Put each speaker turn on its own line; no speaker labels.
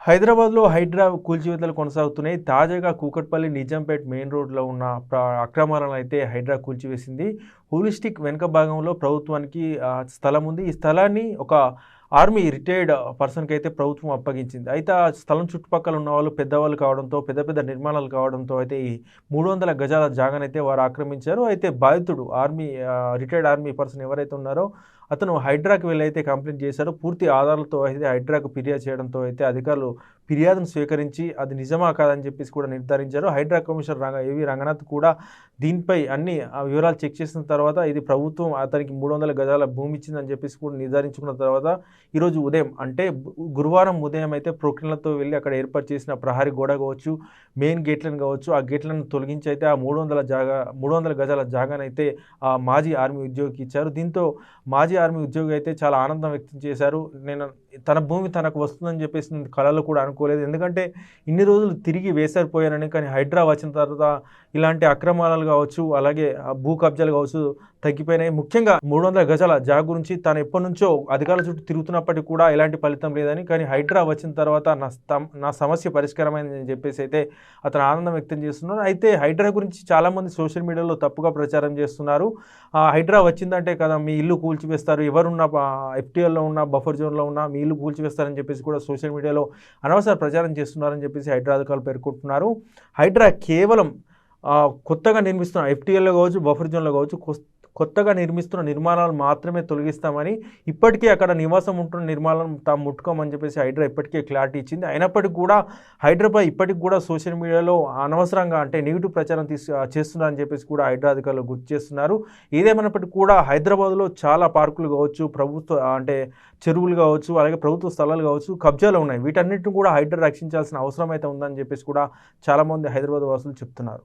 హైదరాబాద్లో హైడ్రా కూల్చివేతలు కొనసాగుతున్నాయి. తాజాగా కూకట్పల్లి నిజాంపేట్ మెయిన్ రోడ్లో ఉన్న అక్రమాలను అయితే హైడ్రా కూల్చివేసింది. హోలిస్టిక్ వెనుక భాగంలో ప్రభుత్వానికి స్థలం ఉంది ఈ స్థలాన్ని ఒక ఆర్మీ రిటైర్డ్ పర్సన్కి అయితే ప్రభుత్వం అప్పగించింది. అయితే ఆ స్థలం చుట్టుపక్కల ఉన్న వాళ్ళు పెద్దవాళ్ళు కావడంతో పెద్ద పెద్ద నిర్మాణాలు కావడంతో అయితే ఈ మూడు వందల గజాల జాగానైతే వారు ఆక్రమించారు. అయితే బాధితుడు ఆర్మీ రిటైర్డ్ ఆర్మీ పర్సన్ ఎవరైతే ఉన్నారో అతను హైడ్రాకి వెళ్ళి అయితే కంప్లైంట్ చేశారు. పూర్తి ఆధారాలతో అయితే హైడ్రాకు ఫిర్యాదు చేయడంతో అయితే అధికారులు ఫిర్యాదును స్వీకరించి అది నిజమా కాదని చెప్పేసి కూడా నిర్ధారించారు. హైడ్రా కమిషనర్ రంగ ఏవి రంగనాథ్ కూడా దీనిపై అన్ని ఆ వివరాలు చెక్ చేసిన తర్వాత ఇది ప్రభుత్వం అతనికి మూడు వందల గజాల భూమి ఇచ్చిందని చెప్పేసి కూడా నిర్ధారించుకున్న తర్వాత ఈరోజు ఉదయం అంటే గురువారం ఉదయం అయితే ప్రొక్లన్లతో వెళ్ళి అక్కడ ఏర్పాటు చేసిన ప్రహరీ గోడ కావచ్చు మెయిన్ గేట్లను కావచ్చు ఆ గేట్లను తొలగించి అయితే ఆ మూడు వందల జాగా మూడు వందల గజాల జాగానైతే ఆ మాజీ ఆర్మీ ఉద్యోగికి ఇచ్చారు. దీంతో మాజీ ఆర్మీ ఉద్యోగి అయితే చాలా ఆనందం వ్యక్తం చేశారు. నేను తన భూమి తనకు వస్తుందని చెప్పేసి నేను కళలో కూడా అనుకోలేదు. ఎందుకంటే ఇన్ని రోజులు తిరిగి వేసారిపోయానని కానీ హైడ్రా వచ్చిన తర్వాత ఇలాంటి అక్రమాలు కావచ్చు అలాగే భూ కబ్జాలు కావచ్చు తగ్గిపోయినాయి. ముఖ్యంగా మూడు వందల గజాల జాగ గురించి తాను ఎప్పటి నుంచో అధికారుల చుట్టూ తిరుగుతున్నప్పటికీ కూడా ఎలాంటి ఫలితం లేదని కానీ హైడ్రా వచ్చిన తర్వాత నా నా సమస్య పరిష్కారమైందని చెప్పేసి అయితే అతను ఆనందం వ్యక్తం చేస్తున్నారు అయితే హైడ్రా గురించి చాలామంది సోషల్ మీడియాలో తప్పుగా ప్రచారం చేస్తున్నారు. ఆ హైడ్రా వచ్చిందంటే కదా మీ ఇల్లు కూల్చివేస్తారు. ఎవరున్న ఎఫ్టీఎల్లో ఉన్న బఫర్ జోన్లో ఉన్న మీ ఇల్లు కూల్చివేస్తారని చెప్పేసి కూడా సోషల్ మీడియాలో అనవసర ప్రచారం చేస్తున్నారని చెప్పేసి హైడ్రా అధికారులు పేర్కొంటున్నారు. హైడ్రా కేవలం కొత్తగా నిర్మిస్తున్న ఎఫ్టీఎల్లో కావచ్చు బఫర్ జోన్లో కావచ్చు కొత్తగా నిర్మిస్తున్న నిర్మాణాలు మాత్రమే తొలగిస్తామని ఇప్పటికీ అక్కడ నివాసం ఉంటున్న నిర్మాణాలను తాము ముట్టుకోమని చెప్పేసి హైడ్రా ఇప్పటికే క్లారిటీ ఇచ్చింది. అయినప్పటికీ కూడా హైదరాబాద్ ఇప్పటికి కూడా సోషల్ మీడియాలో అనవసరంగా అంటే నెగిటివ్ ప్రచారం తీసు చేస్తున్నారని చెప్పేసి కూడా హైడ్రా అధికారులు గుర్తు చేస్తున్నారు. ఏదేమైనప్పటికీ కూడా హైదరాబాద్లో చాలా పార్కులు కావచ్చు ప్రభుత్వ అంటే చెరువులు కావచ్చు అలాగే ప్రభుత్వ స్థలాలు కావచ్చు కబ్జాలు ఉన్నాయి. వీటన్నిటిని కూడా హైడ్రా రక్షించాల్సిన అవసరం అయితే ఉందని చెప్పేసి కూడా చాలామంది హైదరాబాద్ వాసులు చెప్తున్నారు.